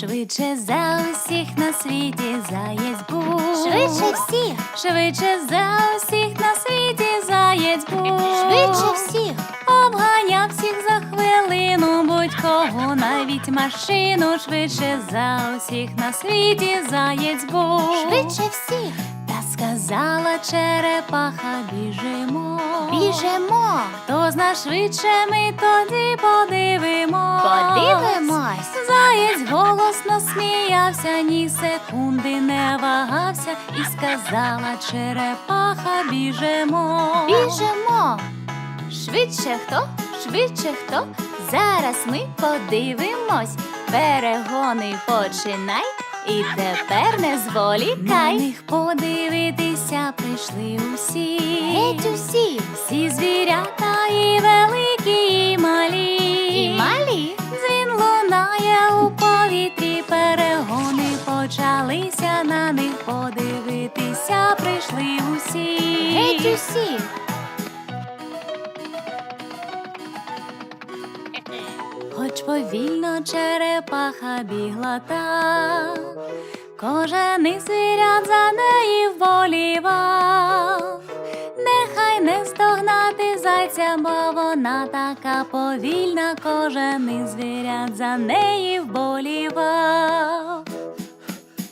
Швидше за усіх на світі заєць був. Швидше всіх, Швидше за усіх на світі заєць був. швидше всіх, Обганяв будь-кого, навіть машину. Швидше за усіх на світі заєць був. швидше всіх. Та сказала черепаха, біжимо. Біжимо, Хто зна швидше, ми тоді подивимо. подивимось. Заєць голосно сміявся, ні секунди не вагався, і сказала черепаха, біжемо. Біжимо, Швидше хто, швидше хто, зараз ми подивимось. Перегони починай, і тепер не зволікай. На них подивитися прийшли усі. геть усі. Всі звірята і великі, і малі. І малі. Дзвін лунає у повітрі, перегони почалися, на них подивитися прийшли усі. Геть усі. Хоч повільно черепаха бігла так, кожен із звірят за неї вболівав. Нехай не стогнати зайця, бо вона така повільна, кожен із звірят за неї вболівав.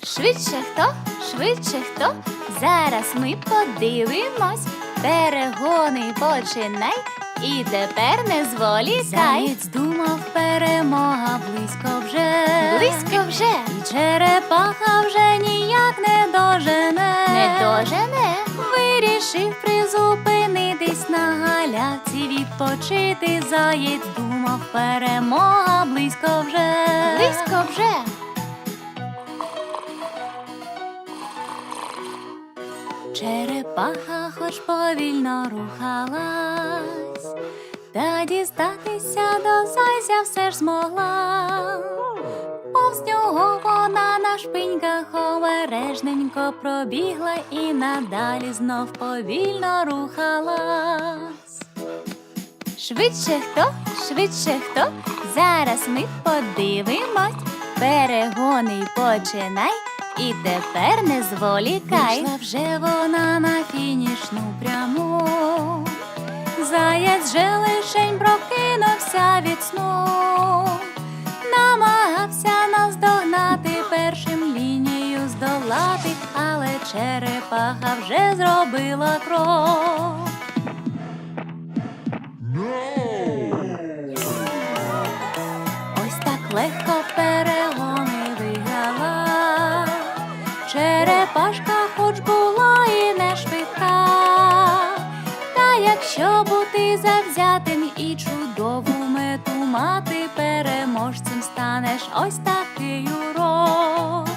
Швидше хто, швидше хто, зараз ми подивимось, перегони починай, і тепер не зволікай. Заєць думав, перемога близько вже, Близько вже. і черепаха вже ніяк не дожене. Не дожене. Вирішив призупинитись на галявці, відпочити. Заєць думав, перемога близько вже. Близько вже. Черепаха хоч повільно рухалась, та дістатися до зайця все ж змогла. Повз нього вона на шпиньках обережненько пробігла і надалі знов повільно рухалась. Швидше хто, швидше хто, зараз ми подивимось, перегони починай. І тепер не зволікай. Вийшла вже вона на фінішну пряму. Заяць же лишень прокинувся від сну. Намагався наздогнати першим лінію здолати, але черепаха вже зробила крок. Ось так легко перегони мету мати, переможцем станеш ось такий урок.